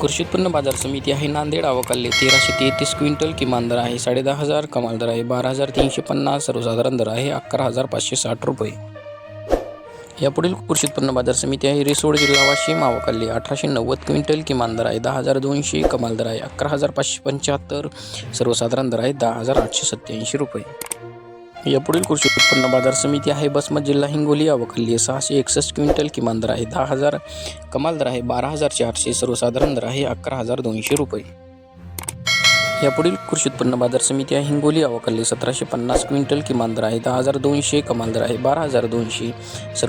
कृषी उत्पन्न बाजार समिती आहे. नांदेड अवकाल्य तेराशे तेहतीस क्विंटल किमान दर आहे. साडे दहा हजार कमाल दर आहे. बारा हजार तीनशे पन्नास सर्वसाधारण दर आहे. अकरा हजार पाचशे साठ रुपये. यापुढील कृषी उत्पन्न बाजार समिती आहे. रिसोड जिल्हा वाशिम अवकाल्य अठराशे नव्वद क्विंटल किमान दर आहे. दहा हजार दोनशे कमाल दर आहे. अकरा हजार पाचशे पंच्याहत्तर सर्वसाधारण दर आहे. दहा हजार आठशे सत्याऐंशी रुपये. यापुढील कृषी उत्पन्न बाजार समिती आहे. बसमत जिल्हा हिंगोली अवकल्ली सहाशे एकसष्ट क्विंटल किमान दर आहे. दहा हजार कमाल दर आहे. बारा हजार चारशे सर्वसाधारण दर आहे. अकरा हजार दोनशे रुपये. यापुढील कृषी उत्पन्न बाजार समिती आहे. हिंगोली अवकल्ली सतराशे पन्नास क्विंटल किमान दर आहे. दहा हजार दोनशे कमाल दर आहे. बारा हजार दोनशे सर्व